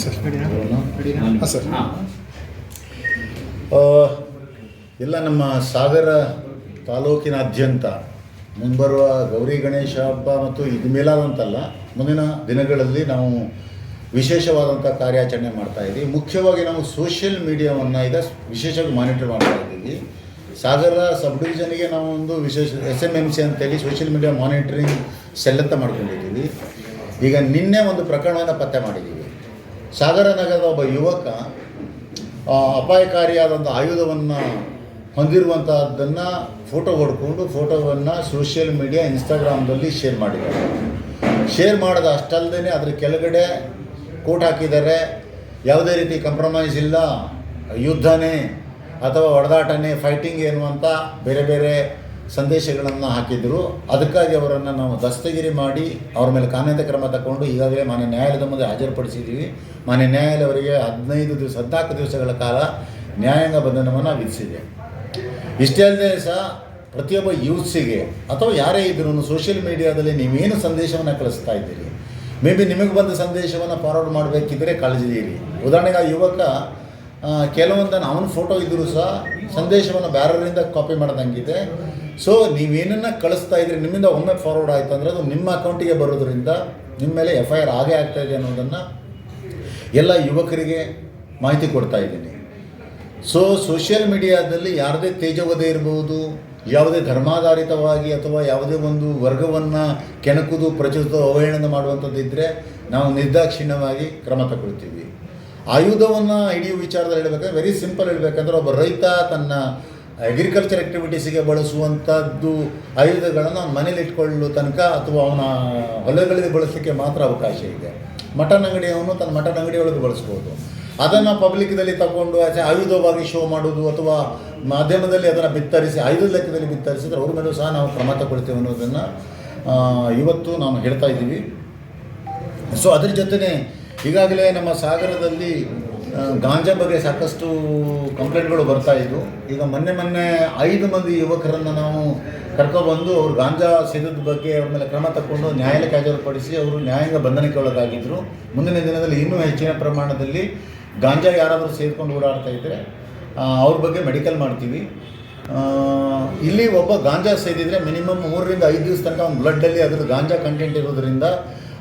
Sir ಎಲ್ಲ ನಮ್ಮ ಸಾಗರ ತಾಲೂಕಿನಾದ್ಯಂತ ಮುಂಬರುವ ಗೌರಿ ಗಣೇಶ ಹಬ್ಬ ಮತ್ತು ಇದು ಮೇಲಾದಂತಲ್ಲ ಮುಂದಿನ ದಿನಗಳಲ್ಲಿ ನಾವು ವಿಶೇಷವಾದಂಥ ಕಾರ್ಯಾಚರಣೆ ಮಾಡ್ತಾ ಇದ್ದೀವಿ. ಮುಖ್ಯವಾಗಿ ನಾವು ಸೋಷಿಯಲ್ ಮೀಡಿಯಾವನ್ನು ಈಗ ವಿಶೇಷವಾಗಿ ಮಾನಿಟರ್ ಮಾಡ್ತಾ ಇದ್ದೀವಿ. ಸಾಗರ ಸಬ್ ಡಿವಿಷನ್ಗೆ ನಾವು ಒಂದು ವಿಶೇಷ ಎಸ್ ಎಂ ಎಂ ಸಿ ಅಂತೇಳಿ ಸೋಷಿಯಲ್ ಮೀಡಿಯಾ ಮಾನಿಟರಿಂಗ್ ಸೆಲ್ ಅಂತ ಮಾಡ್ಕೊಂಡಿದ್ದೀವಿ. ಈಗ ನಿನ್ನೆ ಒಂದು ಪ್ರಕರಣವನ್ನು ಪತ್ತೆ ಮಾಡಿದ್ದೀವಿ. ಸಾಗರ ನಗರದ ಒಬ್ಬ ಯುವಕ ಅಪಾಯಕಾರಿಯಾದಂಥ ಆಯುಧವನ್ನು ಹೊಂದಿರುವಂತಹದ್ದನ್ನು ಫೋಟೋ ಹೊಡ್ಕೊಂಡು ಫೋಟೋವನ್ನು ಸೋಷಿಯಲ್ ಮೀಡಿಯಾ ಇನ್ಸ್ಟಾಗ್ರಾಮ್ದಲ್ಲಿ ಶೇರ್ ಮಾಡಿದ್ದಾರೆ. ಶೇರ್ ಮಾಡಿದ ಅಷ್ಟಲ್ಲದೆ ಅದರ ಕೆಳಗಡೆ ಕೋಟ್ ಹಾಕಿದ್ದಾರೆ, ಯಾವುದೇ ರೀತಿ ಕಂಪ್ರಮೈಸ್ ಇಲ್ಲ, ಯುದ್ಧನೇ ಅಥವಾ ಹೊಡೆದಾಟನೇ ಫೈಟಿಂಗ್ ಏನು ಅಂತ ಬೇರೆ ಬೇರೆ ಸಂದೇಶಗಳನ್ನು ಹಾಕಿದ್ರು. ಅದಕ್ಕಾಗಿ ಅವರನ್ನು ನಾವು ದಸ್ತಗಿರಿ ಮಾಡಿ ಅವ್ರ ಮೇಲೆ ಕಾನೂನು ಕ್ರಮ ತಗೊಂಡು ಈಗಾಗಲೇ ಮಾನ್ಯ ನ್ಯಾಯಾಲಯದ ಮುಂದೆ ಹಾಜರುಪಡಿಸಿದ್ದೀವಿ. ಮಾನ್ಯ ನ್ಯಾಯಾಲಯ ಅವರಿಗೆ ಹದಿನೈದು ದಿವಸ, ಹದಿನಾಲ್ಕು ದಿವಸಗಳ ಕಾಲ ನ್ಯಾಯಾಂಗ ಬಂಧನವನ್ನು ವಿಧಿಸಿದೆ. ಇಷ್ಟೇ ಅಲ್ಲದೆ ಸಹ ಪ್ರತಿಯೊಬ್ಬ ಯೂತ್ಸಿಗೆ ಅಥವಾ ಯಾರೇ ಇದ್ರೂ ಸೋಷಿಯಲ್ ಮೀಡಿಯಾದಲ್ಲಿ ನೀವೇನು ಸಂದೇಶವನ್ನು ಕಳಿಸ್ತಾ ಇದ್ದೀರಿ? ಮೇ ಬಿ ನಿಮಗೆ ಬಂದ ಸಂದೇಶವನ್ನು ಫಾರ್ವರ್ಡ್ ಮಾಡಬೇಕಿದ್ರೆ ಕಾಳಜಿ ಇರಿ ಉದಾಹರಣೆಗೆ ಆ ಯುವಕ ಕೆಲವೊಂದನ್ನು ಅವನ ಫೋಟೋ ಇದ್ದರೂ ಸಹ ಸಂದೇಶವನ್ನು ಬೇರೆಯವರಿಂದ ಕಾಪಿ ಮಾಡ್ದಂಗಿದೆ. ಸೊ ನೀವೇನನ್ನು ಕಳಿಸ್ತಾ ಇದ್ರಿ, ನಿಮ್ಮಿಂದ ಒಮ್ಮೆ ಫಾರ್ವರ್ಡ್ ಆಯಿತು ಅಂದರೆ ಅದು ನಿಮ್ಮ ಅಕೌಂಟಿಗೆ ಬರೋದ್ರಿಂದ ನಿಮ್ಮ ಮೇಲೆ ಎಫ್ ಐ ಆರ್ ಆಗೇ ಆಗ್ತಾ ಇದೆ ಅನ್ನೋದನ್ನು ಎಲ್ಲ ಯುವಕರಿಗೆ ಮಾಹಿತಿ ಕೊಡ್ತಾ ಇದ್ದೀನಿ. ಸೊ ಸೋಷಿಯಲ್ ಮೀಡಿಯಾದಲ್ಲಿ ಯಾರದೇ ತೇಜವದೆ ಇರಬಹುದು ಯಾವುದೇ ಧರ್ಮಾಧಾರಿತವಾಗಿ ಅಥವಾ ಯಾವುದೇ ಒಂದು ವರ್ಗವನ್ನು ಕೆಣಕುದು ಪ್ರಚುರಿತ ಅವಹೇಳನ ಮಾಡುವಂಥದ್ದು ಇದ್ದರೆ ನಾವು ನಿರ್ದಾಕ್ಷಿಣ್ಯವಾಗಿ ಕ್ರಮ ತಗೊಳ್ತೀವಿ. ಆಯುಧವನ್ನು ಹಿಡಿಯುವ ವಿಚಾರದಲ್ಲಿ ಹೇಳಬೇಕಾದ್ರೆ ವೆರಿ ಸಿಂಪಲ್ ಹೇಳಬೇಕಂದ್ರೆ ಒಬ್ಬ ರೈತ ತನ್ನ ಅಗ್ರಿಕಲ್ಚರ್ ಆ್ಯಕ್ಟಿವಿಟೀಸಿಗೆ ಬಳಸುವಂಥದ್ದು ಆಯುಧಗಳನ್ನು ಅವನ ಮನೇಲಿ ಇಟ್ಕೊಳ್ಳೋ ತನಕ ಅಥವಾ ಅವನ ಹೊಲಗಳಿಗೆ ಬಳಸಲಿಕ್ಕೆ ಮಾತ್ರ ಅವಕಾಶ ಇದೆ. ಮಟನ್ ಅಂಗಡಿಯವನು ತನ್ನ ಮಟನ್ ಅಂಗಡಿಯೊಳಗೆ ಬಳಸ್ಬೋದು. ಅದನ್ನು ಪಬ್ಲಿಕ್ದಲ್ಲಿ ತಗೊಂಡು ಆಚೆ ಆಯುಧವಾಗಿ ಶೋ ಮಾಡೋದು ಅಥವಾ ಮಾಧ್ಯಮದಲ್ಲಿ ಅದನ್ನು ಬಿತ್ತರಿಸಿ ಆಯುಧದ ಲೆಕ್ಕದಲ್ಲಿ ಬಿತ್ತರಿಸಿದ್ರೆ ಅವ್ರ ಮೇಲೂ ಸಹ ನಾವು ಕ್ರಮ ತಗೊಳ್ತೇವೆ ಅನ್ನೋದನ್ನು ಇವತ್ತು ನಾವು ಹೇಳ್ತಾ ಇದ್ದೀವಿ. ಸೊ ಅದ್ರ ಜೊತೆನೇ ಈಗಾಗಲೇ ನಮ್ಮ ಸಾಗರದಲ್ಲಿ ಗಾಂಜಾ ಬಗ್ಗೆ ಸಾಕಷ್ಟು ಕಂಪ್ಲೇಂಟ್ಗಳು ಬರ್ತಾ ಇದ್ವು. ಈಗ ಮೊನ್ನೆ ಮೊನ್ನೆ ಐದು ಮಂದಿ ಯುವಕರನ್ನು ನಾವು ಕರ್ಕೊಬಂದು ಅವರು ಗಾಂಜಾ ಸೇದದ ಬಗ್ಗೆ ಅವ್ರ ಕ್ರಮ ತಗೊಂಡು ನ್ಯಾಯಾಲಯಕ್ಕೆ ಹಾಜರುಪಡಿಸಿ ಅವರು ನ್ಯಾಯಾಂಗ ಬಂಧನಕ್ಕೆ ಒಳಗಾಗಿದ್ದರು ಮುಂದಿನ ದಿನದಲ್ಲಿ ಇನ್ನೂ ಹೆಚ್ಚಿನ ಪ್ರಮಾಣದಲ್ಲಿ ಗಾಂಜಾ ಯಾರಾದರೂ ಸೇರಿಕೊಂಡು ಓಡಾಡ್ತಾ ಇದ್ದರೆ ಅವ್ರ ಬಗ್ಗೆ ಮೆಡಿಕಲ್ ಮಾಡ್ತೀವಿ. ಇಲ್ಲಿ ಒಬ್ಬ ಗಾಂಜಾ ಸೇದಿದರೆ ಮಿನಿಮಮ್ ಮೂರರಿಂದ ಐದು ದಿವಸ ತನಕ ಅವ್ನ ಬ್ಲಡ್ಡಲ್ಲಿ ಅದರ ಗಾಂಜಾ ಕಂಟೆಂಟ್ ಇರೋದ್ರಿಂದ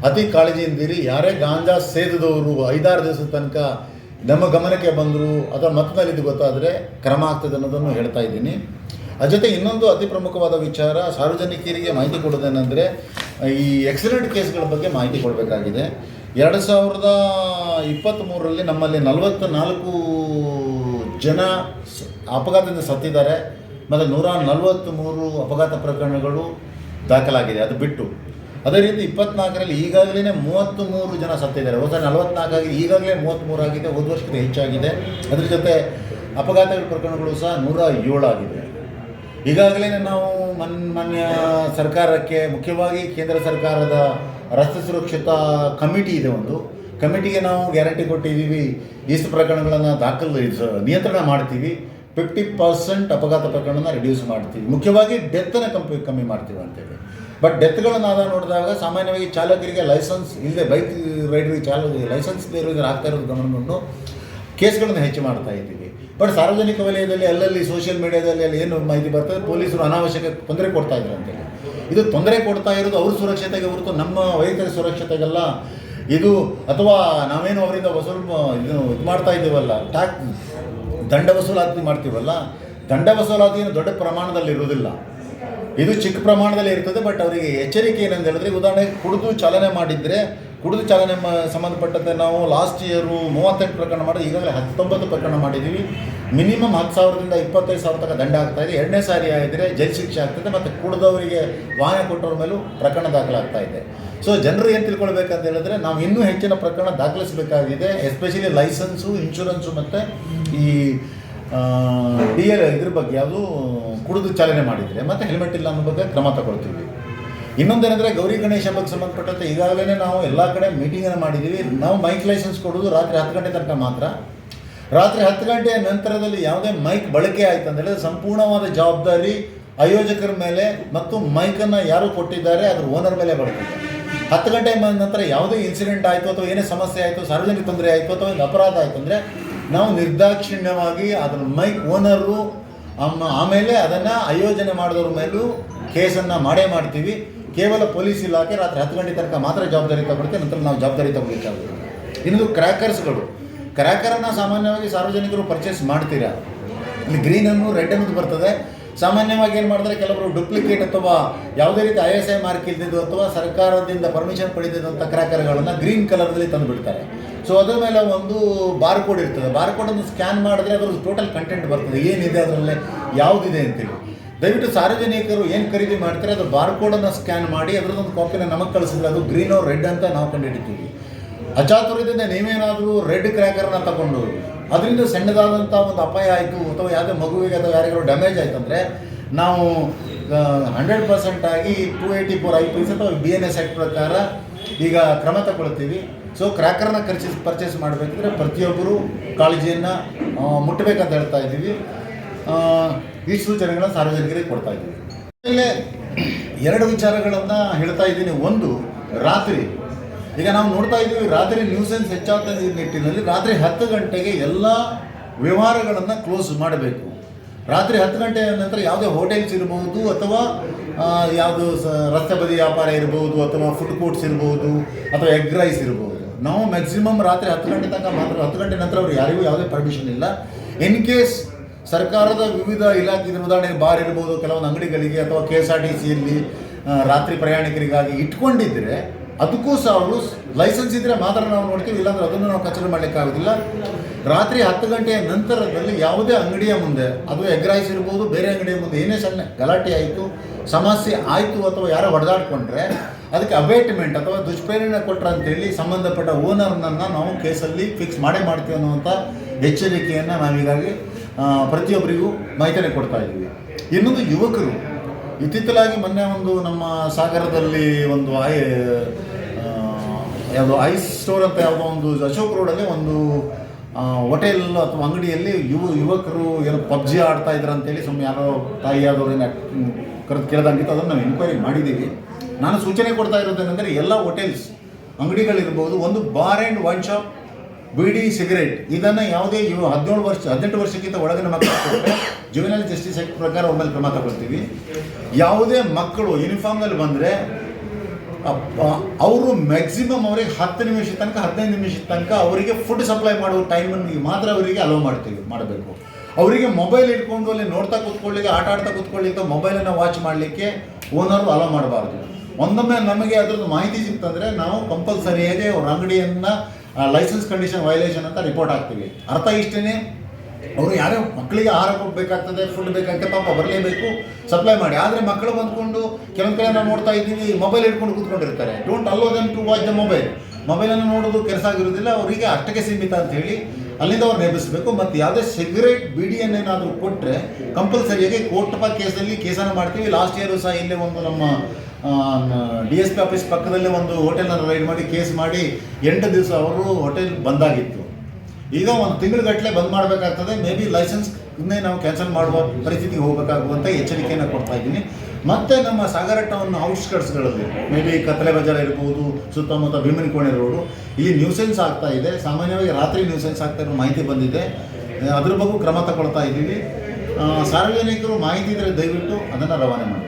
ಅತಿ ಕಾಳಜಿಯಿಂದಿರಿ, ಯಾರೇ ಗಾಂಜಾ ಸೇದಿದವರು ಐದಾರು ದಿವಸದ ತನಕ ನಮ್ಮ ಗಮನಕ್ಕೆ ಬಂದರು ಅಥವಾ ಮತ್ತದಲ್ಲಿ ಗೊತ್ತಾದರೆ ಕ್ರಮ ಆಗ್ತದೆ ಅನ್ನೋದನ್ನು ಹೇಳ್ತಾ ಇದ್ದೀನಿ. ಅದ್ರ ಜೊತೆ ಇನ್ನೊಂದು ಅತಿ ಪ್ರಮುಖವಾದ ವಿಚಾರ ಸಾರ್ವಜನಿಕರಿಗೆ ಮಾಹಿತಿ ಕೊಡೋದೇನೆಂದರೆ ಈ ಆಕ್ಸಿಡೆಂಟ್ ಕೇಸ್ಗಳ ಬಗ್ಗೆ ಮಾಹಿತಿ ಕೊಡಬೇಕಾಗಿದೆ. ಎರಡು ಸಾವಿರದ ಇಪ್ಪತ್ತ್ಮೂರರಲ್ಲಿ ನಮ್ಮಲ್ಲಿ ನಲವತ್ತ ನಾಲ್ಕು ಜನ ಅಪಘಾತದಿಂದ ಸತ್ತಿದ್ದಾರೆ. ಮತ್ತು ನೂರ ನಲವತ್ತ್ಮೂರು ಅಪಘಾತ ಪ್ರಕರಣಗಳು ದಾಖಲಾಗಿದೆ. ಅದು ಬಿಟ್ಟು ಅದೇ ರೀತಿ ಇಪ್ಪತ್ನಾಲ್ಕರಲ್ಲಿ ಈಗಾಗಲೇ ಮೂವತ್ತ್ ಮೂರು ಜನ ಸತ್ತಿದ್ದಾರೆ ಹೊಸ ಆಗಿದೆ ಈಗಾಗಲೇ ಮೂವತ್ತ್ಮೂರು ಆಗಿದೆ. ಹೋದ ವರ್ಷಕ್ಕಿಂತ ಹೆಚ್ಚಾಗಿದೆ. ಅದ್ರ ಜೊತೆ ಅಪಘಾತಗಳ ಪ್ರಕರಣಗಳು ಸಹ ನೂರ ಏಳಾಗಿದೆ. ಈಗಾಗಲೇ ನಾವು ಮನ್, ಮಾನ್ಯ ಸರ್ಕಾರಕ್ಕೆ, ಮುಖ್ಯವಾಗಿ ಕೇಂದ್ರ ಸರ್ಕಾರದ ರಸ್ತೆ ಸುರಕ್ಷತಾ ಕಮಿಟಿ ಇದೆ ಒಂದು. ಕಮಿಟಿಗೆ ನಾವು ಗ್ಯಾರಂಟಿ ಕೊಟ್ಟಿದ್ದೀವಿ. ಇಷ್ಟು ಪ್ರಕರಣಗಳನ್ನು ದಾಖಲು, ನಿಯಂತ್ರಣ ಮಾಡ್ತೀವಿ. ಫಿಫ್ಟಿ ಪರ್ಸೆಂಟ್ ಅಪಘಾತ ಪ್ರಕರಣನ ರಿಡ್ಯೂಸ್ ಮಾಡ್ತೀವಿ. ಮುಖ್ಯವಾಗಿ ಡೆತ್ತನ್ನು ಕಂಪಿ, ಕಮ್ಮಿ ಮಾಡ್ತೀವಿ ಅಂತೇಳಿ. ಬಟ್ ಡೆತ್ಗಳನ್ನು ನಾವು ನೋಡಿದಾಗ ಸಾಮಾನ್ಯವಾಗಿ ಚಾಲಕರಿಗೆ ಲೈಸೆನ್ಸ್ ಇಲ್ಲದೆ ಬೈಕ್ ರೈಡರಿಗೆ ಚಾಲಕ ಲೈಸೆನ್ಸ್ ಇರೋದ್ರೆ ಆಗ್ತಾ ಇರೋದು ಗಮನಗೊಂಡು ಕೇಸ್ಗಳನ್ನು ಹೆಚ್ಚು ಮಾಡ್ತಾ ಇದ್ದೀವಿ. ಬಟ್ ಸಾರ್ವಜನಿಕ ವಲಯದಲ್ಲಿ ಅಲ್ಲಲ್ಲಿ ಸೋಷಿಯಲ್ ಮೀಡಿಯಾದಲ್ಲಿ ಅಲ್ಲಿ ಏನು ಮಾಹಿತಿ ಬರ್ತದೆ, ಪೊಲೀಸರು ಅನಾವಶ್ಯಕ ತೊಂದರೆ ಕೊಡ್ತಾ ಇದ್ದಾರೆ ಅಂತೇಳಿ. ಇದು ತೊಂದರೆ ಕೊಡ್ತಾ ಇರೋದು ಅವ್ರ ಸುರಕ್ಷತೆಗೆ ಹೊರತು ನಮ್ಮ ವೈಯಕ್ತಿಕ ಸುರಕ್ಷತೆಗೆಲ್ಲ. ಇದು ಅಥವಾ ನಾವೇನು ಅವರಿಂದ ವಸೂಲು ಇದು ಇದು ಮಾಡ್ತಾ ಇದ್ದೀವಲ್ಲ, ಟ್ಯಾಕ್ ದಂಡ ವಸೂಲಾತಿ ಮಾಡ್ತೀವಲ್ಲ, ದಂಡ ವಸೂಲಾತಿ ದೊಡ್ಡ ಪ್ರಮಾಣದಲ್ಲಿ ಇರುವುದಿಲ್ಲ. ಇದು ಚಿಕ್ಕ ಪ್ರಮಾಣದಲ್ಲಿ ಇರ್ತದೆ ಬಟ್ ಅವರಿಗೆ ಎಚ್ಚರಿಕೆ ಏನಂತ ಹೇಳಿದ್ರೆ, ಉದಾಹರಣೆಗೆ ಕುಡಿದು ಚಾಲನೆ ಮಾಡಿದರೆ, ಕುಡಿದು ಚಾಲನೆ ಸಂಬಂಧಪಟ್ಟಂತೆ ನಾವು ಲಾಸ್ಟ್ ಇಯರು ಮೂವತ್ತೆಂಟು ಪ್ರಕರಣ ಮಾಡಿ ಈಗಾಗಲೇ ಹತ್ತೊಂಬತ್ತು ಪ್ರಕರಣ ಮಾಡಿದ್ದೀವಿ. ಮಿನಿಮಮ್ ಹತ್ತು ಸಾವಿರದಿಂದ ಇಪ್ಪತ್ತೈದು ಸಾವಿರ ತನಕ ದಂಡ ಆಗ್ತಾ ಇದೆ. ಎರಡನೇ ಸಾರಿ ಆಗಿದ್ದರೆ ಜೈಲ್ ಶಿಕ್ಷೆ ಆಗ್ತದೆ, ಮತ್ತು ಕುಡಿದವರಿಗೆ ವಾಹನ ಕೊಟ್ಟವ್ರ ಮೇಲೂ ಪ್ರಕರಣ ದಾಖಲಾಗ್ತಾ ಇದೆ. ಸೊ ಜನರು ಏನು ತಿಳ್ಕೊಳ್ಬೇಕಂತ ಹೇಳಿದ್ರೆ, ನಾವು ಇನ್ನೂ ಹೆಚ್ಚಿನ ಪ್ರಕರಣ ದಾಖಲಿಸಬೇಕಾಗಿದೆ. ಎಸ್ಪೆಷಲಿ ಲೈಸೆನ್ಸು ಇನ್ಶೂರೆನ್ಸು ಮತ್ತು ಈ ಡಿ ಎಲ್ ಇದ್ರ ಬಗ್ಗೆ ಯಾವುದು ಕುಡಿದು ಚಾಲನೆ ಮಾಡಿದರೆ. ಮತ್ತು ಹೆಲ್ಮೆಟ್ ಇಲ್ಲ ಅನ್ನೋ ಬಗ್ಗೆ ಕ್ರಮ ತಗೊಳ್ತೀವಿ. ಇನ್ನೊಂದೇನೆಂದರೆ, ಗೌರಿ ಗಣೇಶ ಹಬ್ಬಕ್ಕೆ ಸಂಬಂಧಪಟ್ಟಂತೆ ಈಗಾಗಲೇ ನಾವು ಎಲ್ಲ ಕಡೆ ಮೀಟಿಂಗನ್ನು ಮಾಡಿದ್ದೀವಿ ನಾವು ಮೈಕ್ ಲೈಸೆನ್ಸ್ ಕೊಡೋದು ರಾತ್ರಿ ಹತ್ತು ಗಂಟೆ ತನಕ ಮಾತ್ರ. ರಾತ್ರಿ ಹತ್ತು ಗಂಟೆಯ ನಂತರದಲ್ಲಿ ಯಾವುದೇ ಮೈಕ್ ಬಳಕೆ ಆಯಿತು ಅಂದರೆ ಸಂಪೂರ್ಣವಾದ ಜವಾಬ್ದಾರಿ ಆಯೋಜಕರ ಮೇಲೆ ಮತ್ತು ಮೈಕನ್ನು ಯಾರು ಕೊಟ್ಟಿದ್ದಾರೆ, ಅದರ ಓನರ್ ಮೇಲೆ ಬರ್ತದೆ. ಹತ್ತು ಗಂಟೆ ಬಂದ ನಂತರ ಯಾವುದೇ ಇನ್ಸಿಡೆಂಟ್ ಆಯಿತು ಅಥವಾ ಏನೇ ಸಮಸ್ಯೆ ಆಯಿತು, ಸಾರ್ವಜನಿಕ ತೊಂದರೆ ಆಯಿತು ಅಥವಾ ಒಂದು ಅಪರಾಧ ಆಯಿತು ಅಂದರೆ ನಾವು ನಿರ್ದಾಕ್ಷಿಣ್ಯವಾಗಿ ಅದರ ಮೈಕ್ ಓನರು ಅಮ್ಮ, ಆಮೇಲೆ ಅದನ್ನು ಆಯೋಜನೆ ಮಾಡಿದವ್ರ ಮೇಲೂ ಕೇಸನ್ನು ಮಾಡೇ ಮಾಡ್ತೀವಿ. ಕೇವಲ ಪೊಲೀಸ್ ಇಲಾಖೆ ರಾತ್ರಿ ಹತ್ತು ಗಂಟೆ ತನಕ ಮಾತ್ರ ಜವಾಬ್ದಾರಿ ತಗೊಳುತ್ತೆ ನಂತರ ನಾವು ಜವಾಬ್ದಾರಿ ತಗೊಳ್ಬೇಕಾಗುತ್ತೆ ಇನ್ನೊಂದು ಕ್ರ್ಯಾಕರ್ಸ್ಗಳು ಕ್ರ್ಯಾಕರನ್ನು ಸಾಮಾನ್ಯವಾಗಿ ಸಾರ್ವಜನಿಕರು ಪರ್ಚೇಸ್ ಮಾಡ್ತೀರಾ? ಇಲ್ಲಿ ಗ್ರೀನ್ ಅನ್ನು ರೆಡ್ ಅನ್ನೋದು ಬರ್ತದೆ. ಸಾಮಾನ್ಯವಾಗಿ ಏನು ಮಾಡ್ತಾರೆ? ಕೆಲವರು ಡುಪ್ಲಿಕೇಟ್ ಅಥವಾ ಯಾವುದೇ ರೀತಿ ಐ ಎಸ್ ಐ ಮಾರ್ಕ್ ಇಲ್ದಿದ್ದು ಅಥವಾ ಸರ್ಕಾರದಿಂದ ಪರ್ಮಿಷನ್ ಪಡೆದಿದ್ದಂಥ ಕ್ರ್ಯಾಕರ್ಗಳನ್ನು ಗ್ರೀನ್ ಕಲರ್ದಲ್ಲಿ ತಂದು ಬಿಡ್ತಾರೆ. ಸೊ ಅದರ ಮೇಲೆ ಒಂದು ಬಾರ್ ಕೋಡ್ ಇರ್ತದೆ. ಬಾರ್ ಕೋಡನ್ನು ಸ್ಕ್ಯಾನ್ ಮಾಡಿದ್ರೆ ಅದರ ಟೋಟಲ್ ಕಂಟೆಂಟ್ ಬರ್ತದೆ. ಏನಿದೆ ಅದರಲ್ಲಿ? ಯಾವುದಿದೆ ಅಂತೇಳಿ ದಯವಿಟ್ಟು ಸಾರ್ವಜನಿಕರು ಏನು ಖರೀದಿ ಮಾಡ್ತಾರೆ? ಅದು ಬಾರ್ ಕೋಡನ್ನು ಸ್ಕ್ಯಾನ್ ಮಾಡಿ ಅದರದ್ದೊಂದು ಕಾಪಿನ ನಮಗೆ ಕಳಿಸಿದ್ರೆ ಅದು ಗ್ರೀನ್ ಅವ್ರು ರೆಡ್ ಅಂತ ನಾವು ಕಂಡುಹಿಡಿತೀವಿ. ಅಚಾತುರ್ಯದಿಂದ ನೀವೇನಾದರೂ ರೆಡ್ ಕ್ರ್ಯಾಕರ್ನ ತಗೊಂಡು ಅದರಿಂದ ಸಣ್ಣದಾದಂಥ ಒಂದು ಅಪಾಯ ಆಯಿತು, ಅಥವಾ ಯಾವುದೇ ಮಗುವಿಗೆ ಅಥವಾ ಯಾರಿಗಾರು ಡ್ಯಾಮೇಜ್ ಆಯ್ತು ಅಂದರೆ ನಾವು ಹಂಡ್ರೆಡ್ ಪರ್ಸೆಂಟ್ ಆಗಿ two eighty four I P ಅಥವಾ ಬಿ ಎನ್ ಎಸ್ ಆ್ಯಕ್ಟ್ ಪ್ರಕಾರ ಈಗ ಕ್ರಮ ತಗೊಳ್ತೀವಿ. ಸೊ ಕ್ರ್ಯಾಕರ್ನ ಖರ್ಚಿಸ್ ಪರ್ಚೇಸ್ ಮಾಡಬೇಕಂದ್ರೆ ಪ್ರತಿಯೊಬ್ಬರು ಕಾಳಜಿಯನ್ನು ಮುಟ್ಟಬೇಕಂತ ಹೇಳ್ತಾ ಇದ್ದೀವಿ. ಈ ಸೂಚನೆಗಳನ್ನು ಸಾರ್ವಜನಿಕರಿಗೆ ಕೊಡ್ತಾ ಇದ್ದೀವಿ. ಆಮೇಲೆ ಎರಡು ವಿಚಾರಗಳನ್ನು ಹೇಳ್ತಾ ಇದ್ದೀನಿ. ಒಂದು, ರಾತ್ರಿ. ಈಗ ನಾವು ನೋಡ್ತಾ ಇದ್ದೀವಿ, ರಾತ್ರಿ ನ್ಯೂಸೆನ್ಸ್ ಹೆಚ್ಚಾಗ್ತಾ ಇದ್ದ ನಿಟ್ಟಿನಲ್ಲಿ ರಾತ್ರಿ ಹತ್ತು ಗಂಟೆಗೆ ಎಲ್ಲ ವ್ಯವಹಾರಗಳನ್ನು ಕ್ಲೋಸ್ ಮಾಡಬೇಕು. ರಾತ್ರಿ ಹತ್ತು ಗಂಟೆ ನಂತರ ಯಾವುದೇ ಹೋಟೆಲ್ಸ್ ಇರ್ಬೋದು ಅಥವಾ ಯಾವುದು ರಸ್ತೆ ಬದಿ ವ್ಯಾಪಾರ ಇರ್ಬೋದು ಅಥವಾ ಫುಡ್ ಕೋರ್ಟ್ಸ್ ಇರ್ಬೋದು ಅಥವಾ ಎಗ್ ರೈಸ್ ಇರ್ಬೋದು. ನಾವು ಮ್ಯಾಕ್ಸಿಮಮ್ ರಾತ್ರಿ ಹತ್ತು ಗಂಟೆ ತನಕ ಮಾತ್ರ, ಹತ್ತು ಗಂಟೆ ನಂತರ ಅವ್ರು ಯಾರಿಗೂ ಯಾವುದೇ ಪರ್ಮಿಷನ್ ಇಲ್ಲ. ಇನ್ ಕೇಸ್ ಸರ್ಕಾರದ ವಿವಿಧ ಇಲಾಖೆ ಉದಾಹರಣೆ ಬಾರ್ ಇರ್ಬೋದು, ಕೆಲವೊಂದು ಅಂಗಡಿಗಳಿಗೆ ಅಥವಾ ಕೆ ಎಸ್ ಆರ್ ಟಿ ಸಿಯಲ್ಲಿ ರಾತ್ರಿ ಪ್ರಯಾಣಿಕರಿಗಾಗಿ ಇಟ್ಕೊಂಡಿದ್ದರೆ ಅದಕ್ಕೂ ಸಹ ಅವರು ಲೈಸೆನ್ಸ್ ಇದ್ದರೆ ಮಾತ್ರ ನಾವು ನೋಡ್ತೀವಿ, ಇಲ್ಲಾಂದ್ರೆ ಅದನ್ನು ನಾವು ಕಚೇರಿ ಮಾಡಲಿಕ್ಕಾಗೋದಿಲ್ಲ ರಾತ್ರಿ ಹತ್ತು ಗಂಟೆಯ ನಂತರದಲ್ಲಿ ಯಾವುದೇ ಅಂಗಡಿಯ ಮುಂದೆ, ಅದು ಎಗ್ ರೈಸ್ ಇರ್ಬೋದು ಬೇರೆ ಅಂಗಡಿಯ ಮುಂದೆ, ಏನೇ ಸಣ್ಣ ಗಲಾಟೆ ಆಯಿತು, ಸಮಸ್ಯೆ ಆಯಿತು ಅಥವಾ ಯಾರೋ ಹೊಡೆದಾಡ್ಕೊಂಡ್ರೆ, ಅದಕ್ಕೆ ಅಬೇಟ್ಮೆಂಟ್ ಅಥವಾ ದುಷ್ಪರಿಣಾಮ ಕೊಟ್ರ ಅಂತೇಳಿ ಸಂಬಂಧಪಟ್ಟ ಓನರ್ನನ್ನು ನಾವು ಕೇಸಲ್ಲಿ ಫಿಕ್ಸ್ ಮಾಡೇ ಮಾಡ್ತೀವಿ ಅನ್ನುವಂಥ ಎಚ್ಚರಿಕೆಯನ್ನು ನಾವೀಗಾಗಿ ಪ್ರತಿಯೊಬ್ಬರಿಗೂ ಮಾಹಿತಿಯನ್ನು ಕೊಡ್ತಾ ಇದ್ದೀವಿ. ಇನ್ನೊಂದು ಯುವಕರು ಇತ್ತಿತ್ತಲಾಗಿ ಮೊನ್ನೆ ಒಂದು ನಮ್ಮ ಸಾಗರದಲ್ಲಿ ಒಂದು ಐ ಯಾವುದೋ ಐಸ್ ಸ್ಟೋರ್ ಅಂತ ಯಾವುದೋ ಒಂದು ಅಶೋಕ್ ರೋಡಲ್ಲಿ ಒಂದು ಹೋಟೆಲ್ ಅಥವಾ ಅಂಗಡಿಯಲ್ಲಿ ಯುವ, ಯುವಕರು ಏನೋ ಪಬ್ಜಿ ಆಡ್ತಾ ಇದ್ರು ಅಂತೇಳಿ ಸುಮ್ಮನೆ ಯಾರೋ ತಾಯಿ ಆದವರು ಕರೆದು ಕೇಳ್ದಂಗಿತ್ತು, ಅದನ್ನು ನಾವು ಎನ್ಕ್ವೈರಿ ಮಾಡಿದ್ದೀವಿ ನಾನು ಸೂಚನೆ ಕೊಡ್ತಾ ಇರೋದೇನೆಂದರೆ ಎಲ್ಲ ಹೋಟೆಲ್ಸ್, ಅಂಗಡಿಗಳಿರ್ಬೋದು, ಒಂದು bar and wine shop beedi cigarette, ಇದನ್ನು ಯಾವುದೇ ಹದಿನೇಳು ವರ್ಷ, ಹದಿನೆಂಟು ವರ್ಷಕ್ಕಿಂತ ಒಳಗಿನ ಮಕ್ಕಳು ಜುವೆನಲ್ ಜಸ್ಟಿಸ್ ಆಕ್ಟ್ ಪ್ರಕಾರ ಮೇಲೆ ಕ್ರಮ ತಗೊಳ್ತೀವಿ. ಯಾವುದೇ ಮಕ್ಕಳು ಯೂನಿಫಾರ್ಮ್ನಲ್ಲಿ ಬಂದರೆ ಅವರು ಮ್ಯಾಕ್ಸಿಮಮ್ ಅವರಿಗೆ ಹತ್ತು ನಿಮಿಷ ತನಕ, ಹದಿನೈದು ನಿಮಿಷದ ತನಕ ಅವರಿಗೆ ಫುಡ್ ಸಪ್ಲೈ ಮಾಡುವ ಟೈಮನ್ನು ಮಾತ್ರ ಅವರಿಗೆ ಅಲೋ ಮಾಡ್ತೀವಿ, ಮಾಡಬೇಕು. ಅವರಿಗೆ ಮೊಬೈಲ್ ಇಟ್ಕೊಂಡು ಅಲ್ಲಿ ನೋಡ್ತಾ ಕೂತ್ಕೊಳ್ಳಿಕ್ಕೆ, ಆಟ ಆಡ್ತಾ ಕೂತ್ಕೊಳ್ಳಿಕ್ಕೆ ಮೊಬೈಲನ್ನು ವಾಚ್ ಮಾಡಲಿಕ್ಕೆ ಓನರು ಅಲೋ ಮಾಡಬಾರ್ದು. ಒಂದೊಮ್ಮೆ ನಮಗೆ ಅದರದ್ದು ಮಾಹಿತಿ ಸಿಕ್ತಂದ್ರೆ ನಾವು ಕಂಪಲ್ಸರಿಯಾಗಿ ಅವ್ರ ಅಂಗಡಿಯನ್ನು ಲೈಸೆನ್ಸ್ ಕಂಡೀಷನ್ ವೈಲೇಷನ್ ಅಂತ ರಿಪೋರ್ಟ್ ಹಾಕ್ತೀವಿ. ಅರ್ಥ ಇಷ್ಟೇ ಅವರು ಯಾರೇ ಮಕ್ಕಳಿಗೆ ಆಹಾರ ಬೇಕಾಗ್ತದೆ ಫುಡ್ ಬೇಕಾಗ್ತದೆ, ಪಾಪ ಬರಲೇಬೇಕು ಸಪ್ಲೈ ಮಾಡಿ. ಆದರೆ ಮಕ್ಕಳು ಬಂದ್ಕೊಂಡು ಕೆಲವೊಂದು ಕಡೆ ನಾವು ನೋಡ್ತಾ ಇದ್ದೀವಿ ಮೊಬೈಲ್ ಹಿಡ್ಕೊಂಡು ಕೂತ್ಕೊಂಡಿರ್ತಾರೆ. Don't allow them to watch the mobile ಮೊಬೈಲನ್ನು ನೋಡೋದು ಕೆಲಸ ಆಗಿರೋದಿಲ್ಲ, ಅವರಿಗೆ ಅಷ್ಟಕ್ಕೆ ಸೀಮಿತ ಅಂತ ಹೇಳಿ ಅಲ್ಲಿಂದ ಅವ್ರು ನೇಮಿಸಬೇಕು ಮತ್ತು ಯಾವುದೇ ಸಿಗರೇಟ್ ಬಿಡಿಯನ್ನೇನಾದರೂ ಕೊಟ್ಟರೆ ಕಂಪಲ್ಸರಿಯಾಗಿ ಕೋರ್ಟ್ ಕೇಸಲ್ಲಿ ಕೇಸನ್ನು ಮಾಡ್ತೀವಿ. ಲಾಸ್ಟ್ ಇಯರು ಸಹ ಇಲ್ಲೇ ಒಂದು ನಮ್ಮ ಡಿ ಎಸ್ ಪಿ ಆಫೀಸ್ ಪಕ್ಕದಲ್ಲೇ ಒಂದು ಹೋಟೆಲ್ನ ರೈಡ್ ಮಾಡಿ ಕೇಸ್ ಮಾಡಿ ಎಂಟು ದಿವಸ ಅವರು ಹೋಟೆಲ್ ಬಂದಾಗಿತ್ತು ಈಗ ಒಂದು ತಿಂಗಳುಗಟ್ಟಲೆ ಬಂದ್ ಮಾಡಬೇಕಾಗ್ತದೆ. ಮೇ ಬಿ ಲೈಸೆನ್ಸ್ ಇನ್ನೇ ನಾವು ಕ್ಯಾನ್ಸಲ್ ಮಾಡುವ ಪರಿಸ್ಥಿತಿಗೆ ಹೋಗಬೇಕಾಗುವಂಥ ಎಚ್ಚರಿಕೆಯನ್ನು ಕೊಡ್ತಾ ಇದ್ದೀನಿ. ಮತ್ತೆ ನಮ್ಮ ಸಾಗರ ಟೌನ್ ಔಟ್ಸ್ಕರ್ಟ್ಸ್ಗಳಲ್ಲಿ ಮೇ ಬಿ ಕತ್ತಲೆ ಬಜಾರ್ ಇರ್ಬೋದು, ಸುತ್ತಮುತ್ತ ಭೀಮನಿ ಕೋಣೆ ರೋಡು ಇಲ್ಲಿ ನ್ಯೂಸೆನ್ಸ್ ಆಗ್ತಾ ಇದೆ. ಸಾಮಾನ್ಯವಾಗಿ ರಾತ್ರಿ ನ್ಯೂಸೆನ್ಸ್ ಆಗ್ತಾ ಇರೋ ಮಾಹಿತಿ ಬಂದಿದೆ. ಅದ್ರ ಬಗ್ಗೆ ಕ್ರಮ ತಗೊಳ್ತಾ ಇದ್ದೀವಿ. ಸಾರ್ವಜನಿಕರು ಮಾಹಿತಿ ಇದ್ದರೆ ದಯವಿಟ್ಟು ಅದನ್ನು ರವಾನೆ ಮಾಡಿ.